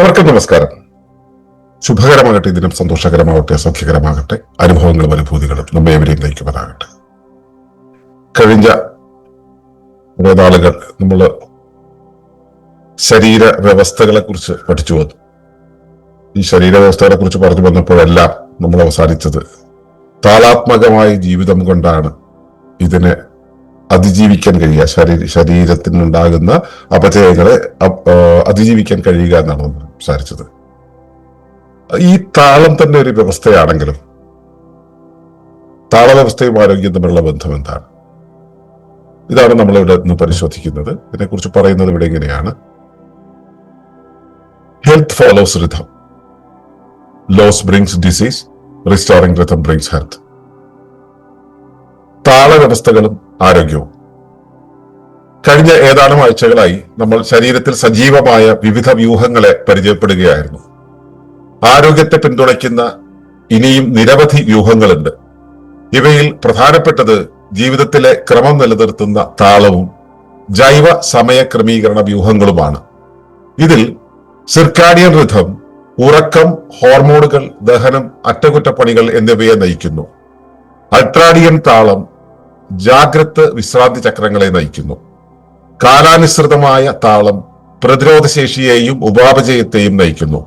ഏവർക്കും നമസ്കാരം. ശുഭകരമാകട്ടെ ഇതിനും സന്തോഷകരമാകട്ടെ സൗഖ്യകരമാകട്ടെ അനുഭവങ്ങളും അനുഭൂതികളും നമ്മെ എവരെയും നയിക്കുവാനാകട്ടെ കഴിഞ്ഞ കുറേ നാളുകൾ നമ്മൾ ശരീര വ്യവസ്ഥകളെ കുറിച്ച് പഠിച്ചു വന്നു. ഈ ശരീര വ്യവസ്ഥകളെ കുറിച്ച് പറഞ്ഞു വന്നപ്പോഴെല്ലാം നമ്മൾ അവസാനിച്ചത് താളാത്മകമായ ജീവിതം കൊണ്ടാണ് ഇതിനെ അതിജീവിക്കാൻ കഴിയുക. ശരീര ശരീരത്തിനുണ്ടാകുന്ന അപചയങ്ങളെ അതിജീവിക്കാൻ കഴിയുക എന്നാണ് സംസാരിച്ചത്. ഈ താളം തന്നെ ഒരു വ്യവസ്ഥയാണെങ്കിലും താളവ്യവസ്ഥയും ആരോഗ്യം തമ്മിലുള്ള ബന്ധം എന്താണ്? ഇതാണ് നമ്മൾ ഇവിടെ ഇന്ന് പരിശോധിക്കുന്നത്. ഇതിനെക്കുറിച്ച് പറയുന്നത് ഇവിടെ ഇങ്ങനെയാണ്. Health follows rhythm loss brings disease restoring rhythm brings health താളവ്യവസ്ഥകളും ആരോഗ്യവും. കഴിഞ്ഞ ഏതാനും ആഴ്ചകളായി നമ്മൾ ശരീരത്തിൽ സജീവമായ വിവിധ വ്യൂഹങ്ങളെ പരിചയപ്പെടുകയായിരുന്നു. ആരോഗ്യത്തെ പിന്തുണയ്ക്കുന്ന ഇനിയും നിരവധി വ്യൂഹങ്ങളുണ്ട്. ഇവയിൽ പ്രധാനപ്പെട്ടത് ജീവിതത്തിലെ ക്രമം നിലനിർത്തുന്ന താളവും ജൈവ സമയ ക്രമീകരണ വ്യൂഹങ്ങളുമാണ്. ഇതിൽ സിർക്കാഡിയൻ റിഥം ഉറക്കം ഹോർമോണുകൾ ദഹനം അറ്റകുറ്റപ്പണികൾ എന്നിവയെ നയിക്കുന്നു. അൾട്രാഡിയൻ താളം ജാഗ്രത് വിശ്രാന്തി ചക്രങ്ങളെ നയിക്കുന്നു. കാലാനുസൃതമായ താളം പ്രതിരോധശേഷിയെയും ഉപാപചയത്തെയും നയിക്കുന്നു.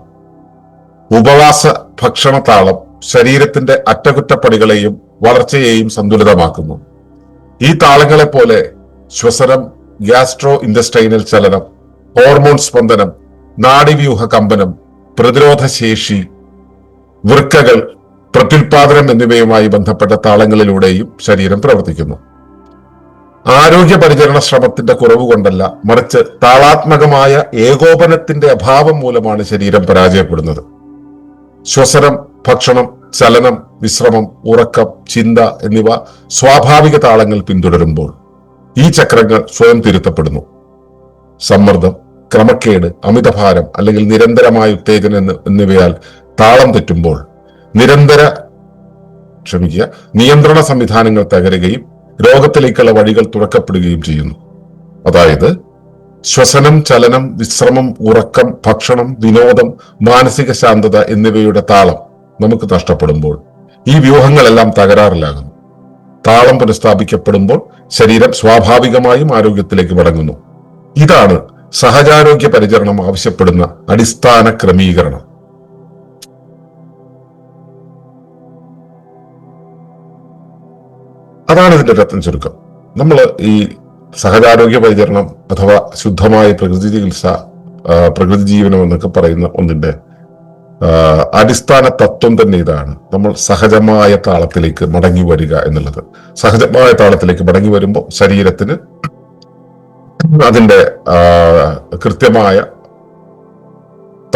ഉപവാസ ഭക്ഷണ താളം ശരീരത്തിന്റെ അറ്റകുറ്റപ്പണികളെയും വളർച്ചയെയും സന്തുലിതമാക്കുന്നു. ഈ താളങ്ങളെ പോലെ ശ്വസനം ഗ്യാസ്ട്രോ ഇൻഡസ്റ്റൈനൽ ചലനം ഹോർമോൺ സ്പന്ദനം നാഡിവ്യൂഹ കമ്പനം പ്രതിരോധശേഷി വൃക്കകൾ പ്രത്യുൽപാദനം എന്നിവയുമായി ബന്ധപ്പെട്ട താളങ്ങളിലൂടെയും ശരീരം പ്രവർത്തിക്കുന്നു. ആരോഗ്യ പരിചരണ ശ്രമത്തിന്റെ കുറവ് കൊണ്ടല്ല മറിച്ച് താളാത്മകമായ ഏകോപനത്തിന്റെ അഭാവം മൂലമാണ് ശരീരം പരാജയപ്പെടുന്നത്. ശ്വസനം ഭക്ഷണം ചലനം വിശ്രമം ഉറക്കം ചിന്ത എന്നിവ സ്വാഭാവിക താളങ്ങൾ പിന്തുടരുമ്പോൾ ഈ ചക്രങ്ങൾ സ്വയം തിരുത്തപ്പെടുന്നു. സമ്മർദ്ദം ക്രമക്കേട് അമിതഭാരം അല്ലെങ്കിൽ നിരന്തരമായ ഉത്തേജനം എന്ന് എന്നിവയാൽ താളം തെറ്റുമ്പോൾ നിരന്തര ക്ഷമിക്കുക നിയന്ത്രണ സംവിധാനങ്ങൾ തകരുകയും രോഗത്തിലേക്കുള്ള വഴികൾ തുറക്കപ്പെടുകയും ചെയ്യുന്നു. അതായത് ശ്വസനം ചലനം വിശ്രമം ഉറക്കം ഭക്ഷണം വിനോദം മാനസിക ശാന്തത എന്നിവയുടെ താളം നമുക്ക് നഷ്ടപ്പെടുമ്പോൾ ഈ വ്യൂഹങ്ങളെല്ലാം തകരാറിലാകുന്നു. താളം പുനഃസ്ഥാപിക്കപ്പെടുമ്പോൾ ശരീരം സ്വാഭാവികമായും ആരോഗ്യത്തിലേക്ക് മടങ്ങുന്നു. ഇതാണ് സഹജാരോഗ്യ പരിചരണം ആവശ്യപ്പെടുന്ന അടിസ്ഥാന ക്രമീകരണം. അതാണ് ഇതിന്റെ രത്ന ചുരുക്കം. നമ്മൾ ഈ സഹജാരോഗ്യ പരിചരണം അഥവാ ശുദ്ധമായ പ്രകൃതി ചികിത്സ പ്രകൃതി ജീവനം എന്നൊക്കെ പറയുന്ന ഒന്നിന്റെ അടിസ്ഥാന തത്വം തന്നെ ഇതാണ്. നമ്മൾ സഹജമായ താളത്തിലേക്ക് മടങ്ങി വരിക എന്നുള്ളത്. സഹജമായ താളത്തിലേക്ക് മടങ്ങി വരുമ്പോൾ ശരീരത്തിന് അതിന്റെ കൃത്യമായ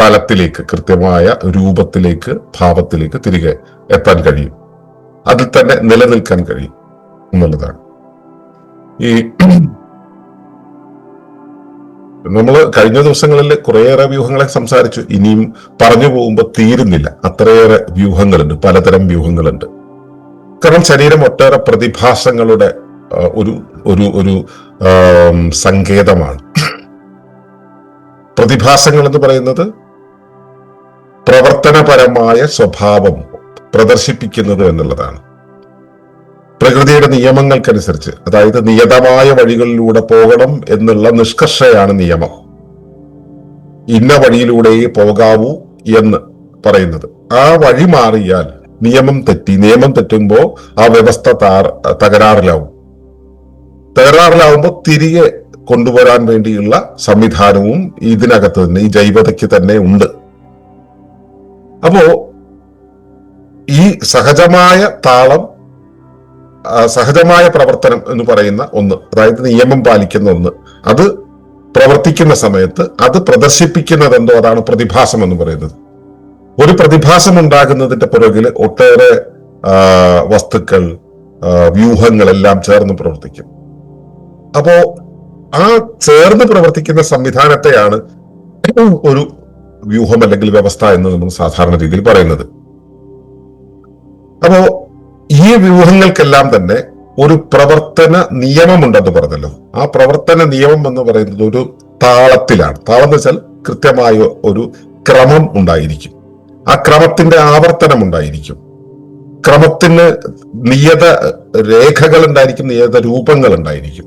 തലത്തിലേക്ക് കൃത്യമായ രൂപത്തിലേക്ക് ഭാവത്തിലേക്ക് തിരികെ എത്താൻ കഴിയും. അതിൽ തന്നെ നിലനിൽക്കാൻ കഴിയും. എന്നുള്ളതാണ്. ഈ നമ്മൾ കഴിഞ്ഞ ദിവസങ്ങളിൽ കുറേയേറെ വ്യൂഹങ്ങളെ സംസാരിച്ചു. ഇനിയും പറഞ്ഞു പോകുമ്പോൾ തീരുന്നില്ല. അത്രയേറെ വ്യൂഹങ്ങളുണ്ട്. പലതരം വ്യൂഹങ്ങളുണ്ട്. കാരണം ശരീരം ഒട്ടേറെ പ്രതിഭാസങ്ങളുടെ ഒരു ഒരു ഒരു സങ്കേതമാണ്. പ്രതിഭാസങ്ങൾ എന്ന് പറയുന്നത് പ്രവർത്തനപരമായ സ്വഭാവം പ്രദർശിപ്പിക്കുന്നത് എന്നുള്ളതാണ്. പ്രകൃതിയുടെ നിയമങ്ങൾക്കനുസരിച്ച് അതായത് നിയതമായ വഴികളിലൂടെ പോകണം എന്നുള്ള നിഷ്കർഷയാണ് നിയമം. ഇന്ന വഴിയിലൂടെയേ പോകാവൂ എന്ന് പറയുന്നത്. ആ വഴി മാറിയാൽ നിയമം തെറ്റി നിയമം തെറ്റുമ്പോൾ ആ വ്യവസ്ഥ തകരാറിലാവും. തകരാറിലാവുമ്പോൾ തിരികെ കൊണ്ടുവരാൻ വേണ്ടിയുള്ള സംവിധാനവും ഇതിനകത്ത് തന്നെ ഈ ജൈവതയ്ക്ക് തന്നെ ഉണ്ട്. അപ്പോ ഈ സഹജമായ താളം സഹജമായ പ്രവർത്തനം എന്ന് പറയുന്ന ഒന്ന് അതായത് നിയമം പാലിക്കുന്ന ഒന്ന്. അത് പ്രവർത്തിക്കുന്ന സമയത്ത് അത് പ്രദർശിപ്പിക്കുന്നത് എന്തോ അതാണ് പ്രതിഭാസം എന്ന് പറയുന്നത്. ഒരു പ്രതിഭാസം ഉണ്ടാകുന്നതിന്റെ പുറകിൽ ഒട്ടേറെ വസ്തുക്കൾ വ്യൂഹങ്ങൾ എല്ലാം ചേർന്ന് പ്രവർത്തിക്കും. അപ്പോ ആ ചേർന്ന് പ്രവർത്തിക്കുന്ന സംവിധാനത്തെയാണ് ഒരു വ്യൂഹം അല്ലെങ്കിൽ വ്യവസ്ഥ എന്ന് നമ്മൾ സാധാരണ രീതിയിൽ പറയുന്നത്. അപ്പോ ഈ വ്യൂഹങ്ങൾക്കെല്ലാം തന്നെ ഒരു പ്രവർത്തന നിയമമുണ്ടെന്ന് പറഞ്ഞല്ലോ. ആ പ്രവർത്തന നിയമം എന്ന് പറയുന്നത് ഒരു താളത്തിലാണ്. താളം എന്ന് വെച്ചാൽ കൃത്യമായ ഒരു ക്രമം ഉണ്ടായിരിക്കും. ആ ക്രമത്തിന്റെ ആവർത്തനം ഉണ്ടായിരിക്കും. ക്രമത്തിന് നിയത രേഖകൾ ഉണ്ടായിരിക്കും നിയത രൂപങ്ങൾ ഉണ്ടായിരിക്കും.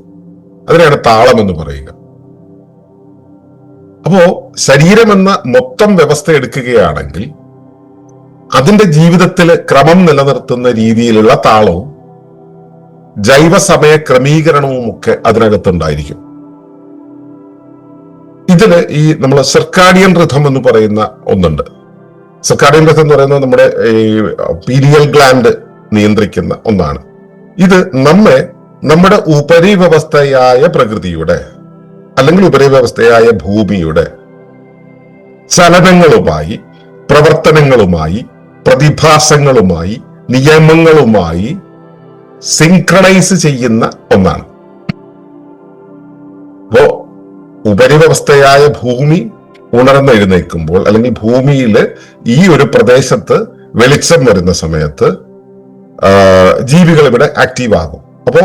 അതിനാണ് താളം എന്ന് പറയുക. അപ്പോ ശരീരമെന്ന മൊത്തം വ്യവസ്ഥ എടുക്കുകയാണെങ്കിൽ അതിന്റെ ജീവിതത്തിൽ ക്രമം നിലനിർത്തുന്ന രീതിയിലുള്ള താളവും ജൈവസമയ ക്രമീകരണവും ഒക്കെ അതിനകത്തുണ്ടായിരിക്കും. ഇതിൽ ഈ നമ്മൾ സർക്കാഡിയൻ റിഥം എന്ന് പറയുന്ന ഒന്നുണ്ട്. സർക്കാഡിയൻ റിഥം എന്ന് പറയുന്നത് നമ്മുടെ ഈ പീരിയൽ ഗ്ലാൻഡ് നിയന്ത്രിക്കുന്ന ഒന്നാണ്. ഇത് നമ്മെ നമ്മുടെ ഉപരിവ്യവസ്ഥയായ പ്രകൃതിയുടെ അല്ലെങ്കിൽ ഉപരിവ്യവസ്ഥയായ ഭൂമിയുടെ ചലനങ്ങളുമായി പ്രവർത്തനങ്ങളുമായി പ്രതിഭാസങ്ങളുമായി നിയമങ്ങളുമായി സിങ്ക്രണൈസ് ചെയ്യുന്ന ഒന്നാണ്. അപ്പോ ഉപരിവ്യവസ്ഥയായ ഭൂമി ഉണർന്നെഴുന്നേൽക്കുമ്പോൾ അല്ലെങ്കിൽ ഭൂമിയിൽ ഈ ഒരു പ്രദേശത്ത് വെളിച്ചം വരുന്ന സമയത്ത് ജീവികൾ ഇവിടെ ആക്റ്റീവ് ആകും. അപ്പോ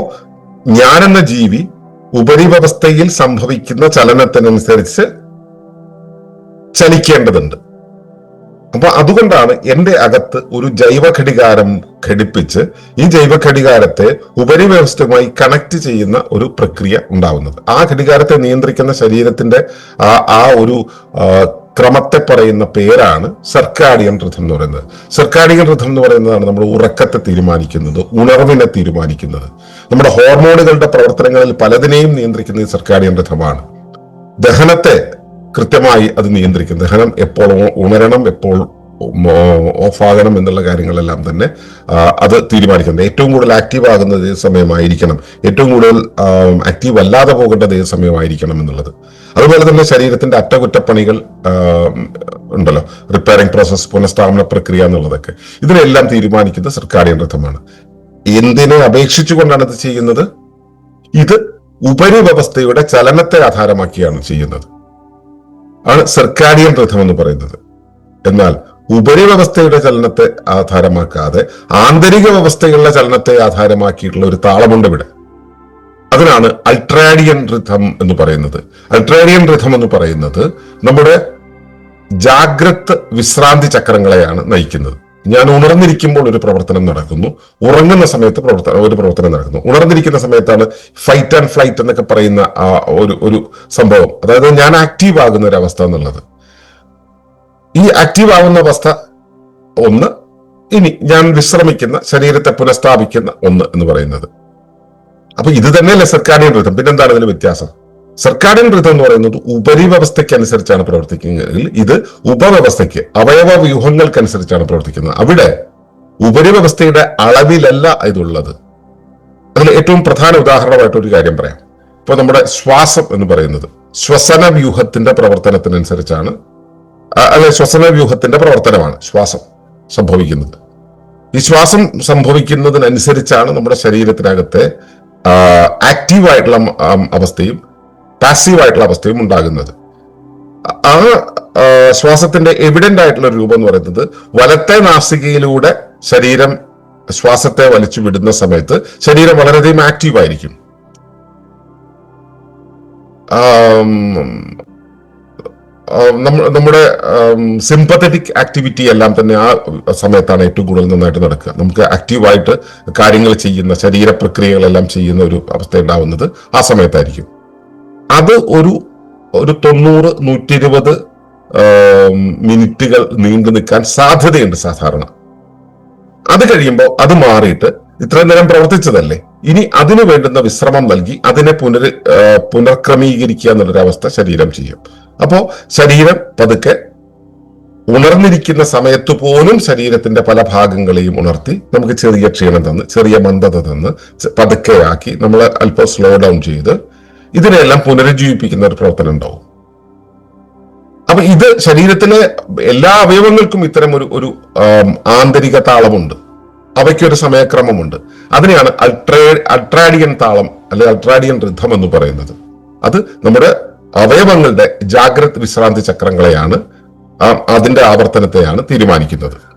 ഞാനെന്ന ജീവി ഉപരിവ്യവസ്ഥയിൽ സംഭവിക്കുന്ന ചലനത്തിനനുസരിച്ച് ചലിക്കേണ്ടതുണ്ട്. അപ്പൊ അതുകൊണ്ടാണ് എന്റെ അകത്ത് ഒരു ജൈവ ഘടികാരം ഘടിപ്പിച്ച് ഈ ജൈവ ഘടികാരത്തെ ഉപരിവ്യവസ്ഥയുമായി കണക്ട് ചെയ്യുന്ന ഒരു പ്രക്രിയ ഉണ്ടാവുന്നത്. ആ ഘടികാരത്തെ നിയന്ത്രിക്കുന്ന ശരീരത്തിന്റെ ആ ആ ഒരു ക്രമത്തെ പറയുന്ന പേരാണ് സർക്കാഡിയൻ റിഥം എന്ന് പറയുന്നത്. സർക്കാഡിയൻ റിഥം എന്ന് പറയുന്നതാണ് നമ്മൾ ഉറക്കത്തെ തീരുമാനിക്കുന്നത് ഉണർവിനെ തീരുമാനിക്കുന്നത്. നമ്മുടെ ഹോർമോണുകളുടെ പ്രവർത്തനങ്ങളിൽ പലതിനെയും നിയന്ത്രിക്കുന്ന ഈ സർക്കാഡിയൻ റിഥമാണ് ദഹനത്തെ കൃത്യമായി അത് നിയന്ത്രിക്കും ദഹനം എപ്പോൾ ഉണരണം എപ്പോൾ ഓഫാകണം എന്നുള്ള കാര്യങ്ങളെല്ലാം തന്നെ അത് തീരുമാനിക്കുന്നത് ഏറ്റവും കൂടുതൽ ആക്റ്റീവ് ആകുന്ന ഏത് സമയമായിരിക്കണം? ഏറ്റവും കൂടുതൽ ആക്റ്റീവ് അല്ലാതെ പോകേണ്ടത് ഏത് സമയമായിരിക്കണം എന്നുള്ളത്. അതുപോലെ തന്നെ ശരീരത്തിന്റെ അറ്റകുറ്റപ്പണികൾ ഉണ്ടല്ലോ. റിപ്പയറിംഗ് പ്രോസസ് പുനഃസ്ഥാപന പ്രക്രിയ എന്നുള്ളതൊക്കെ. ഇതിനെല്ലാം തീരുമാനിക്കുന്നത് സർക്കാരിയൻ രഥമാണ് എന്തിനെ അപേക്ഷിച്ചുകൊണ്ടാണ് ഇത് ചെയ്യുന്നത്? ഇത് ഉപരിവ്യവസ്ഥയുടെ ചലനത്തെ ആധാരമാക്കിയാണ് ചെയ്യുന്നത്. ആണ് സർക്കാരിയൻ രഥം എന്ന് പറയുന്നത്. എന്നാൽ ഉപരിവ്യവസ്ഥയുടെ ചലനത്തെ ആധാരമാക്കാതെ ആന്തരിക വ്യവസ്ഥകളുടെ ചലനത്തെ ആധാരമാക്കിയിട്ടുള്ള ഒരു താളമുണ്ട് ഇവിടെ. അതിനാണ് അൾട്രാഡിയൻ റിഥം എന്ന് പറയുന്നത്. അൾട്രാഡിയൻ റിഥം എന്ന് പറയുന്നത് നമ്മുടെ ജാഗ്രത് വിശ്രാന്തി ചക്രങ്ങളെയാണ് നയിക്കുന്നത്. ഞാൻ ഉണർന്നിരിക്കുമ്പോൾ ഒരു പ്രവർത്തനം നടക്കുന്നു. ഉറങ്ങുന്ന സമയത്ത് പ്രവർത്തനം ഒരു പ്രവർത്തനം നടക്കുന്നു. ഉണർന്നിരിക്കുന്ന സമയത്താണ് ഫൈറ്റ് ആൻഡ് ഫ്ലൈറ്റ് എന്നൊക്കെ പറയുന്ന ആ ഒരു ഒരു സംഭവം. അതായത് ഞാൻ ആക്റ്റീവ് ആകുന്ന ഒരു അവസ്ഥ എന്നുള്ളത്. ഈ ആക്റ്റീവ് ആവുന്ന അവസ്ഥ ഒന്ന് ഇനി ഞാൻ വിശ്രമിക്കുന്ന ശരീരത്തെ പുനഃസ്ഥാപിക്കുന്ന ഒന്ന് എന്ന് പറയുന്നത്. അപ്പൊ ഇത് തന്നെയല്ലേ സർക്കാരിന്റെ ഋതം പിന്നെന്താണ് ഇതിന് വ്യത്യാസം? സർക്കാരിയൻ വ്രതം എന്ന് പറയുന്നത് ഉപരിവ്യവസ്ഥയ്ക്ക് അനുസരിച്ചാണ് പ്രവർത്തിക്കുന്നതെങ്കിൽ ഇത് ഉപവ്യവസ്ഥയ്ക്ക് അവയവ വ്യൂഹങ്ങൾക്കനുസരിച്ചാണ് പ്രവർത്തിക്കുന്നത്. അവിടെ ഉപരിവ്യവസ്ഥയുടെ അളവിലല്ല ഇതുള്ളത്. അതിൽ ഏറ്റവും പ്രധാന ഉദാഹരണമായിട്ട് ഒരു കാര്യം പറയാം. ഇപ്പൊ നമ്മുടെ ശ്വാസം എന്ന് പറയുന്നത് ശ്വസന വ്യൂഹത്തിന്റെ പ്രവർത്തനത്തിനനുസരിച്ചാണ് അല്ലെ ശ്വസന വ്യൂഹത്തിന്റെ പ്രവർത്തനമാണ് ശ്വാസം സംഭവിക്കുന്നത്. ഈ ശ്വാസം സംഭവിക്കുന്നതിനനുസരിച്ചാണ് നമ്മുടെ ശരീരത്തിനകത്തെ ആക്റ്റീവായിട്ടുള്ള അവസ്ഥയും പാസീവ് ആയിട്ടുള്ള അവസ്ഥയും ഉണ്ടാകുന്നത്. ആ ശ്വാസത്തിന്റെ എവിഡന്റ് ആയിട്ടുള്ള രൂപം എന്ന് പറയുന്നത് വലത്തെ നാസികയിലൂടെ ശരീരം ശ്വാസത്തെ വലിച്ചു വിടുന്ന സമയത്ത് ശരീരം വളരെയധികം ആക്റ്റീവ് ആയിരിക്കും. നമ്മുടെ സിമ്പത്തറ്റിക് ആക്ടിവിറ്റി എല്ലാം തന്നെ ആ സമയത്താണ് ഏറ്റവും കൂടുതൽ നന്നായിട്ട് നടക്കുക. നമുക്ക് ആക്റ്റീവായിട്ട് കാര്യങ്ങൾ ചെയ്യുന്ന ശരീര പ്രക്രിയകളെല്ലാം ചെയ്യുന്ന ഒരു അവസ്ഥ ഉണ്ടാവുന്നത് ആ സമയത്തായിരിക്കും. അത് ഒരു ഒരു തൊണ്ണൂറ് നൂറ്റി ഇരുപത് മിനിറ്റുകൾ നീണ്ടു നിൽക്കാൻ സാധ്യതയുണ്ട് സാധാരണ. അത് കഴിയുമ്പോൾ അത് മാറിയിട്ട് ഇത്രയും നേരം പ്രവർത്തിച്ചതല്ലേ? ഇനി അതിനു വേണ്ടുന്ന വിശ്രമം നൽകി അതിനെ പുനർ പുനർക്രമീകരിക്കുക എന്നുള്ളൊരു അവസ്ഥ ശരീരം ചെയ്യും. അപ്പോൾ ശരീരം പതുക്കെ ഉണർന്നിരിക്കുന്ന സമയത്ത് പോലും ശരീരത്തിന്റെ പല ഭാഗങ്ങളെയും ഉണർത്തി നമുക്ക് ചെറിയ ക്ഷീണം തന്ന് ചെറിയ മന്ദത തന്ന് പതുക്കെയാക്കി നമ്മൾ അല്പം സ്ലോ ഡൗൺ ചെയ്ത് ഇതിനെല്ലാം പുനരുജ്ജീവിപ്പിക്കുന്ന ഒരു പ്രവർത്തനം ഉണ്ടാവും. അപ്പൊ ഇത് ശരീരത്തിലെ എല്ലാ അവയവങ്ങൾക്കും ഇത്തരം ഒരു ഒരു ആന്തരിക താളമുണ്ട്. അവയ്ക്കൊരു സമയക്രമമുണ്ട്. അതിനെയാണ് അൾട്രേ അൾട്രാഡിയൻ താളം അല്ലെങ്കിൽ അൾട്രാഡിയൻ ഋതം എന്ന് പറയുന്നത്. അത് നമ്മുടെ അവയവങ്ങളുടെ ജാഗ്രത് വിശ്രാന്തി ചക്രങ്ങളെയാണ് അതിന്റെ ആവർത്തനത്തെയാണ് തീരുമാനിക്കുന്നത്.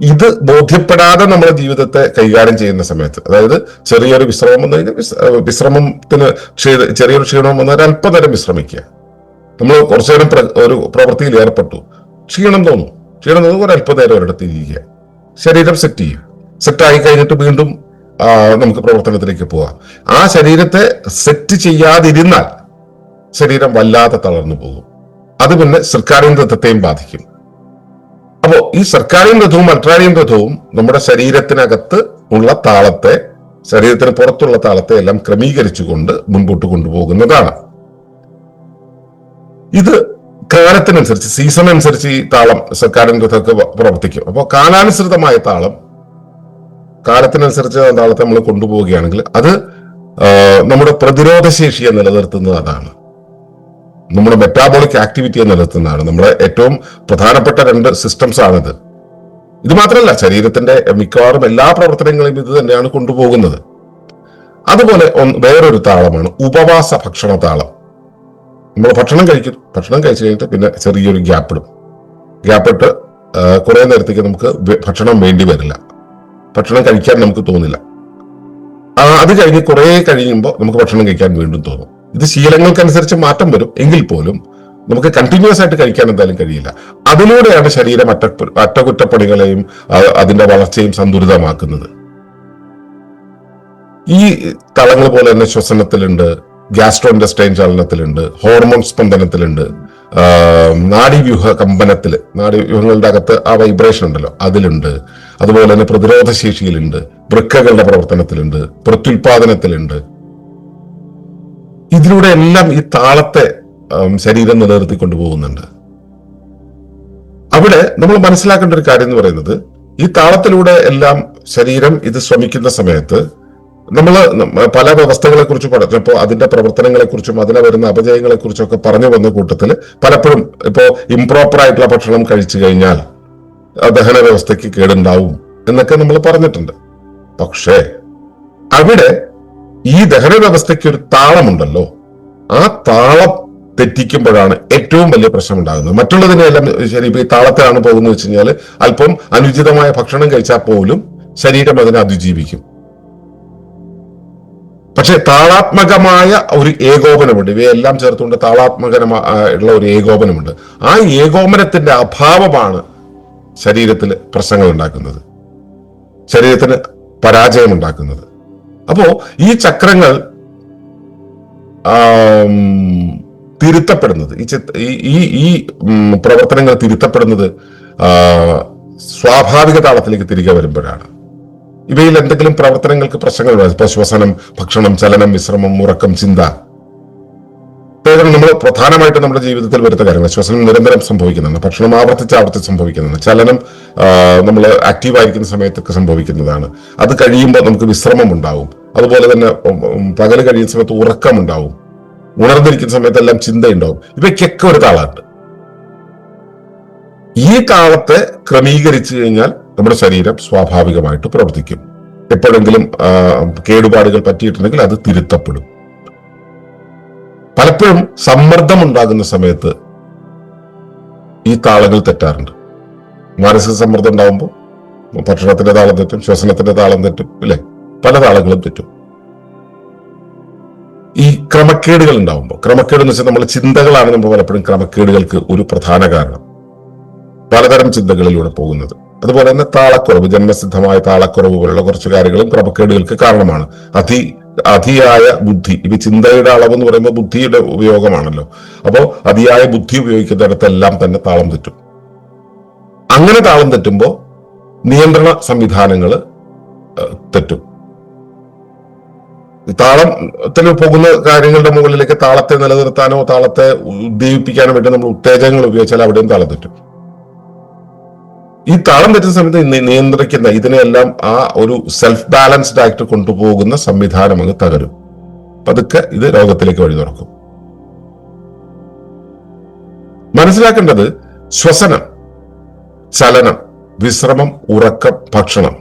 ഇത് ബോധ്യപ്പെടാതെ നമ്മുടെ ജീവിതത്തെ കൈകാര്യം ചെയ്യുന്ന സമയത്ത് അതായത് ചെറിയൊരു വിശ്രമം വന്നു കഴിഞ്ഞാൽ വിശ്രമത്തിന് ക്ഷീണ ചെറിയൊരു ക്ഷീണം വന്നാൽ അല്പനേരം വിശ്രമിക്കുക. നമ്മൾ കുറച്ചു നേരം ഒരു പ്രവൃത്തിയിൽ ഏർപ്പെട്ടു. ക്ഷീണം തോന്നും. ക്ഷീണം തോന്നും ഒരു അല്പനേരം ഒരിടത്ത് ഇരിക്കുക. ശരീരം സെറ്റ് ചെയ്യും സെറ്റായി കഴിഞ്ഞിട്ട് വീണ്ടും നമുക്ക് പ്രവർത്തനത്തിലേക്ക് പോവാം. ആ ശരീരത്തെ സെറ്റ് ചെയ്യാതിരുന്നാൽ ശരീരം വല്ലാതെ തളർന്നു പോകും. അത് പിന്നെ സർക്കാരിന്റെ ബാധിക്കും. അപ്പോ ഈ അൾട്രാരിയൻ രഥവും നമ്മുടെ ശരീരത്തിനകത്ത് ഉള്ള താളത്തെ ശരീരത്തിന് പുറത്തുള്ള താളത്തെ എല്ലാം ക്രമീകരിച്ചുകൊണ്ട് മുൻപോട്ട് കൊണ്ടുപോകുന്നതാണ്. ഇത് കാലത്തിനനുസരിച്ച് സീസൺ അനുസരിച്ച് ഈ താളം വ- പ്രവർത്തിക്കും. അപ്പോൾ കാലാനുസൃതമായ താളം കാലത്തിനനുസരിച്ച് താളത്തെ നമ്മൾ കൊണ്ടുപോവുകയാണെങ്കിൽ അത് നമ്മുടെ പ്രതിരോധ ശേഷിയെ നിലനിർത്തുന്നത് അതാണ്. നമ്മുടെ മെറ്റാബോളിക് ആക്ടിവിറ്റിയെ നിലനിർത്തുന്നതാണ്. നമ്മുടെ ഏറ്റവും പ്രധാനപ്പെട്ട രണ്ട് സിസ്റ്റംസ് ആണിത്. ഇത് മാത്രമല്ല ശരീരത്തിന്റെ മിക്കവാറും എല്ലാ പ്രവർത്തനങ്ങളെയും ഇത് തന്നെയാണ് കൊണ്ടുപോകുന്നത്. അതുപോലെ വേറൊരു താളമാണ് ഉപവാസ ഭക്ഷണ താളം. നമ്മൾ ഭക്ഷണം കഴിക്കും ഭക്ഷണം കഴിച്ചു കഴിഞ്ഞിട്ട് പിന്നെ ചെറിയൊരു ഗ്യാപ്പ് ഇടും. ഗ്യാപ്പ് ഇട്ട് കുറെ നേരത്തേക്ക് നമുക്ക് ഭക്ഷണം വേണ്ടി വരില്ല. ഭക്ഷണം കഴിക്കാൻ നമുക്ക് തോന്നില്ല. അത് കഴിഞ്ഞ് കുറെ കഴിയുമ്പോൾ നമുക്ക് ഭക്ഷണം കഴിക്കാൻ വീണ്ടും തോന്നും. ഇത് ശീലങ്ങൾക്കനുസരിച്ച് മാറ്റം വരും. എങ്കിൽ പോലും നമുക്ക് കണ്ടിന്യൂസ് ആയിട്ട് കഴിക്കാൻ എന്തായാലും കഴിയില്ല. അതിലൂടെയാണ് ശരീരം അറ്റ അറ്റകുറ്റപ്പണികളെയും അതിന്റെ വളർച്ചയും സന്തുലിതമാക്കുന്നത്. ഈ തളങ്ങൾ പോലെ തന്നെ ശ്വസനത്തിലുണ്ട് ഗ്യാസ്ട്രോ ഇൻഡസ്ട്രൈൻ ചലനത്തിലുണ്ട് ഹോർമോൺ സ്പന്ദനത്തിലുണ്ട് നാഡീവ്യൂഹ കമ്പനത്തിൽ നാഡീവ്യൂഹങ്ങളുടെ അകത്ത് ആ വൈബ്രേഷൻ ഉണ്ടല്ലോ അതിലുണ്ട്. അതുപോലെ തന്നെ പ്രതിരോധ ശേഷിയിലുണ്ട് വൃക്കകളുടെ പ്രവർത്തനത്തിലുണ്ട് പ്രത്യുൽപാദനത്തിലുണ്ട് ഇതിലൂടെ എല്ലാം ഈ താളത്തെ ശരീരം നിലനിർത്തിക്കൊണ്ടു പോകുന്നുണ്ട് അവിടെ നമ്മൾ മനസ്സിലാക്കേണ്ട ഒരു കാര്യം എന്ന് പറയുന്നത് ഈ താളത്തിലൂടെ എല്ലാം ശരീരം ഇത് ശ്രമിക്കുന്ന സമയത്ത് നമ്മൾ പല വ്യവസ്ഥകളെ കുറിച്ച് പറഞ്ഞപ്പോൾ അതിന്റെ പ്രവർത്തനങ്ങളെ കുറിച്ചും അതിനെ വരുന്ന അപജയങ്ങളെ കുറിച്ചൊക്കെ പറഞ്ഞു വന്ന കൂട്ടത്തിൽ പലപ്പോഴും ഇപ്പോ ഇംപ്രോപ്പർ ആയിട്ടുള്ള ഭക്ഷണം കഴിച്ചു കഴിഞ്ഞാൽ ദഹന വ്യവസ്ഥയ്ക്ക് കേടുണ്ടാവും എന്നൊക്കെ നമ്മൾ പറഞ്ഞിട്ടുണ്ട്. പക്ഷേ അവിടെ ഈ ദഹന വ്യവസ്ഥയ്ക്ക് ഒരു താളമുണ്ടല്ലോ. ആ താളം തെറ്റിക്കുമ്പോഴാണ് ഏറ്റവും വലിയ പ്രശ്നം ഉണ്ടാകുന്നത് മറ്റുള്ളതിനെല്ലാം ശരി ഈ താളത്തിലാണ് പോകുന്നത് വെച്ച് കഴിഞ്ഞാൽ അല്പം അനുചിതമായ ഭക്ഷണം കഴിച്ചാൽ പോലും ശരീരം അതിനെ അതിജീവിക്കും. പക്ഷെ താളാത്മകമായ ഒരു ഏകോപനമുണ്ട്. ഇവയെല്ലാം ചേർത്തുകൊണ്ട് താളാത്മകമായുള്ള ഒരു ഏകോപനമുണ്ട്. ആ ഏകോപനത്തിന്റെ അഭാവമാണ് ശരീരത്തിൽ പ്രശ്നങ്ങൾ ഉണ്ടാക്കുന്നത്. ശരീരത്തിന് പരാജയം ഉണ്ടാക്കുന്നത് അപ്പോ ഈ ചക്രങ്ങൾ തിരുത്തപ്പെടുന്നത് ഈ ഈ- ഈ പ്രവർത്തനങ്ങൾ തിരുത്തപ്പെടുന്നത് സ്വാഭാവിക താളത്തിലേക്ക് തിരികെ വരുമ്പോഴാണ് ഇവയിൽ എന്തെങ്കിലും പ്രവർത്തനങ്ങൾക്ക് പ്രശ്നങ്ങൾ വരാം. ഇപ്പൊ ശ്വസനം ഭക്ഷണം ചലനം വിശ്രമം ഉറക്കം ചിന്ത ഇതൊക്കെ നമ്മൾ പ്രധാനമായിട്ട് നമ്മുടെ ജീവിതത്തിൽ വരുന്ന കാര്യങ്ങൾ ശ്വസനം നിരന്തരം സംഭവിക്കുന്നുണ്ട് ഭക്ഷണം ആവർത്തിച്ച് ആവർത്തിച്ച് സംഭവിക്കുന്നുണ്ട് ചലനം നമ്മൾ ആക്റ്റീവായിരിക്കുന്ന സമയത്തൊക്കെ സംഭവിക്കുന്നതാണ്. അത് കഴിയുമ്പോൾ നമുക്ക് വിശ്രമം ഉണ്ടാവും. അതുപോലെ തന്നെ ഉം, കഴിയുന്ന സമയത്ത് ഉറക്കം ഉണ്ടാവും. ഉണർന്നിരിക്കുന്ന സമയത്തെല്ലാം ചിന്തയുണ്ടാവും. ഇവയ്ക്കൊക്കെ ഒരു താളമുണ്ട് ഈ താളത്തെ ക്രമീകരിച്ചു കഴിഞ്ഞാൽ നമ്മുടെ ശരീരം സ്വാഭാവികമായിട്ട് പ്രവർത്തിക്കും. എപ്പോഴെങ്കിലും കേടുപാടുകൾ പറ്റിയിട്ടുണ്ടെങ്കിൽ അത് തിരുത്തപ്പെടും. പലപ്പോഴും സമ്മർദ്ദം ഉണ്ടാകുന്ന സമയത്ത് ഈ താളങ്ങൾ തെറ്റാറുണ്ട്. മാനസിക സമ്മർദ്ദം ഉണ്ടാകുമ്പോൾ ഭക്ഷണത്തിന്റെ താളം തെറ്റും ശ്വസനത്തിന്റെ താളം തെറ്റും അല്ലെ? പല താളങ്ങളും തെറ്റും. ഈ ക്രമക്കേടുകൾ ഉണ്ടാകുമ്പോൾ ക്രമക്കേട് എന്ന് വെച്ചാൽ നമ്മുടെ ചിന്തകളാണ് നമ്മൾ പലപ്പോഴും ക്രമക്കേടുകൾക്ക് ഒരു പ്രധാന കാരണം. പലതരം ചിന്തകളിലൂടെ പോകുന്നത്. അതുപോലെ തന്നെ താളക്കുറവ് ജന്മസിദ്ധമായ താളക്കുറവ് പോലുള്ള കുറച്ച് കാര്യങ്ങളും ക്രമക്കേടുകൾക്ക് കാരണമാണ്. അതി അതിയായ ബുദ്ധി ഇപ്പൊ ചിന്തയുടെ അളവ് എന്ന് പറയുമ്പോൾ ബുദ്ധിയുടെ ഉപയോഗമാണല്ലോ. അപ്പോ അതിയായ ബുദ്ധി ഉപയോഗിക്കുന്നിടത്തെല്ലാം തന്നെ താളം തെറ്റും. അങ്ങനെ താളം തെറ്റുമ്പോൾ നിയന്ത്രണ സംവിധാനങ്ങൾ തെറ്റും. താളത്തിൽ പോകുന്ന കാര്യങ്ങളുടെ മുകളിലേക്ക് താളത്തെ നിലനിർത്താനോ താളത്തെ ഉദ്ദീപിപ്പിക്കാനോ വേണ്ടി നമ്മൾ ഉത്തേജനങ്ങൾ ഉപയോഗിച്ചാൽ അവിടെയും താളം തെറ്റും. ഈ താളം തെറ്റുന്ന സമയത്ത് നിയന്ത്രിക്കുന്ന ഇതിനെയെല്ലാം ആ ഒരു സെൽഫ് ബാലൻസ്ഡ് ആയിട്ട് കൊണ്ടുപോകുന്ന സംവിധാനം അങ്ങ് തകരും. പതുക്കെ ഇത് രോഗത്തിലേക്ക് വഴി തുറക്കും. മനസ്സിലാക്കേണ്ടത് ശ്വസനം ചലനം വിശ്രമം ഉറക്കം ഭക്ഷണം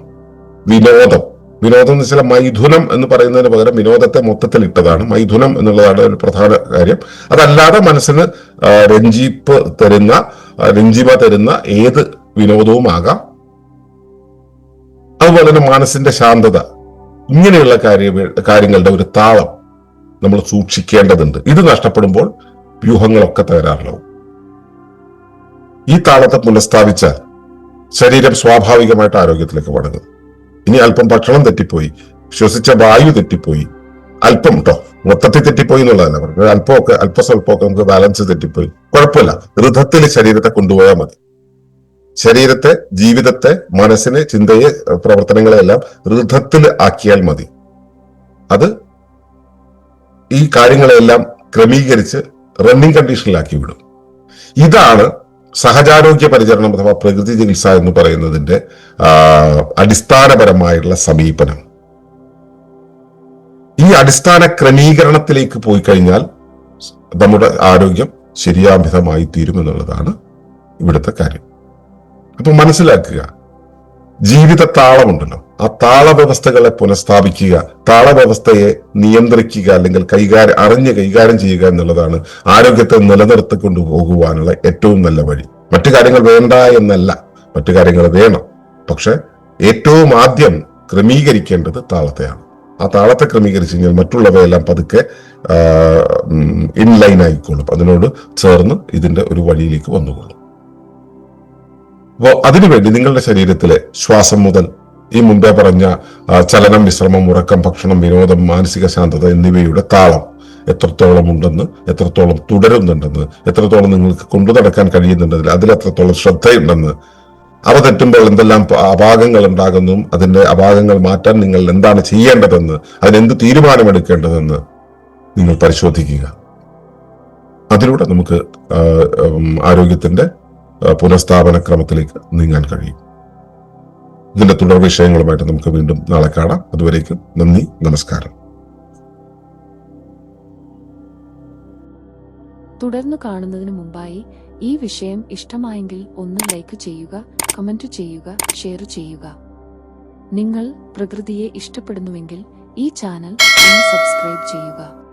വിനോദം. വിനോദം എന്ന് വെച്ചാൽ മൈഥുനം എന്ന് പറയുന്നതിന് പകരം വിനോദത്തെ മൊത്തത്തിൽ ഇട്ടതാണ്. മൈഥുനം എന്നുള്ളതാണ് ഒരു പ്രധാന കാര്യം. അതല്ലാതെ മനസ്സിന് രഞ്ജിപ്പ് തരുന്ന രഞ്ജിമ തരുന്ന ഏത് വിനോദവും ആകാം അതുപോലെ തന്നെ മനസ്സിന്റെ ശാന്തത ഇങ്ങനെയുള്ള കാര്യ കാര്യങ്ങളുടെ ഒരു താളം നമ്മൾ സൂക്ഷിക്കേണ്ടതുണ്ട്. ഇത് നഷ്ടപ്പെടുമ്പോൾ വ്യൂഹങ്ങളൊക്കെ തകരാറിലാവും. ഈ താളത്തെ പുനഃസ്ഥാപിച്ചാൽ ശരീരം സ്വാഭാവികമായിട്ട് ആരോഗ്യത്തിലേക്ക് മടങ്ങും. ഇനി അല്പം ഭക്ഷണം തെറ്റിപ്പോയി ശ്വസിച്ച വായു തെറ്റിപ്പോയി അല്പം കേട്ടോ മൊത്തത്തിൽ തെറ്റിപ്പോയി എന്നുള്ളതല്ല പറഞ്ഞത്. അല്പമൊക്കെ അല്പസ്വല്പമൊക്കെ നമുക്ക് ബാലൻസ് തെറ്റിപ്പോയി. കുഴപ്പമില്ല. ഋതത്തിൽ ശരീരത്തെ കൊണ്ടുപോയാൽ മതി. ശരീരത്തെ ജീവിതത്തെ മനസ്സിനെ ചിന്തയെ പ്രവർത്തനങ്ങളെ എല്ലാം ഋതത്തിൽ ആക്കിയാൽ മതി. അത് ഈ കാര്യങ്ങളെല്ലാം ക്രമീകരിച്ച് റണ്ണിങ് കണ്ടീഷനിലാക്കി വിടും. ഇതാണ് സഹജാരോഗ്യ പരിചരണം അഥവാ പ്രകൃതി ചികിത്സ എന്ന് പറയുന്നതിന്റെ അടിസ്ഥാനപരമായിട്ടുള്ള സമീപനം. ഈ അടിസ്ഥാന ക്രമീകരണത്തിലേക്ക് പോയി കഴിഞ്ഞാൽ നമ്മുടെ ആരോഗ്യം ശരിയാമിതമായി തീരുമെന്നുള്ളതാണ് ഇവിടുത്തെ കാര്യം. അപ്പൊ മനസ്സിലാക്കുക ജീവിത താളമുണ്ടല്ലോ ആ താളവ്യവസ്ഥകളെ പുനഃസ്ഥാപിക്കുക താളവ്യവസ്ഥയെ നിയന്ത്രിക്കുക അല്ലെങ്കിൽ കൈകാര്യം അറിഞ്ഞ് കൈകാര്യം ചെയ്യുക എന്നുള്ളതാണ് ആരോഗ്യത്തെ നിലനിർത്തിക്കൊണ്ടു പോകുവാനുള്ള ഏറ്റവും നല്ല വഴി. മറ്റു കാര്യങ്ങൾ വേണ്ട എന്നല്ല മറ്റു കാര്യങ്ങൾ വേണം. പക്ഷെ ഏറ്റവും ആദ്യം ക്രമീകരിക്കേണ്ടത് താളത്തെയാണ്. ആ താളത്തെ ക്രമീകരിച്ചു കഴിഞ്ഞാൽ മറ്റുള്ളവയെല്ലാം പതുക്കെ ഇൻലൈൻ ആയിക്കോളും അതിനോട് ചേർന്ന് ഇതിന്റെ ഒരു വഴിയിലേക്ക് വന്നുകൊള്ളും. അപ്പോൾ അതിനുവേണ്ടി നിങ്ങളുടെ ശരീരത്തിലെ ശ്വാസം മുതൽ ഈ മുമ്പേ പറഞ്ഞ ചലനം വിശ്രമം ഉറക്കം ഭക്ഷണം വിനോദം മാനസിക ശാന്തത എന്നിവയുടെ താളം എത്രത്തോളം ഉണ്ടെന്ന് എത്രത്തോളം തുടരുന്നുണ്ടെന്ന് എത്രത്തോളം നിങ്ങൾക്ക് കൊണ്ടു നടക്കാൻ കഴിയുന്നുണ്ടെന്ന് അതിൽ എത്രത്തോളം ശ്രദ്ധയുണ്ടെന്ന്. അവ തെറ്റുമ്പോൾ എന്തെല്ലാം അപാകങ്ങൾ ഉണ്ടാകുന്നു അതിന്റെ അപാകങ്ങൾ മാറ്റാൻ നിങ്ങൾ എന്താണ് ചെയ്യേണ്ടതെന്ന് അതിനെന്ത് തീരുമാനമെടുക്കേണ്ടതെന്ന് നിങ്ങൾ പരിശോധിക്കുക. അതിലൂടെ നമുക്ക് ആരോഗ്യത്തിന്റെ പുനഃസ്ഥാപന ക്രമത്തിലേക്ക് നീങ്ങാൻ കഴിയും. ഇതിന്റെ തുടർ വിഷയങ്ങളുമായിട്ട് നമുക്ക് വീണ്ടും നാളെ കാണാം. അതുവരേക്കും നന്ദി നമസ്കാരം. തുടർന്ന് കാണുന്നതിന് മുമ്പായി ഈ വിഷയം ഇഷ്ടമായെങ്കിൽ ഒന്ന് ലൈക്ക് ചെയ്യുക കമന്റ് ചെയ്യുക ഷെയർ ചെയ്യുക. നിങ്ങൾ പ്രകൃതിയെ ഇഷ്ടപ്പെടുന്നുവെങ്കിൽ ഈ ചാനൽ ഒന്ന് സബ്സ്ക്രൈബ് ചെയ്യുക.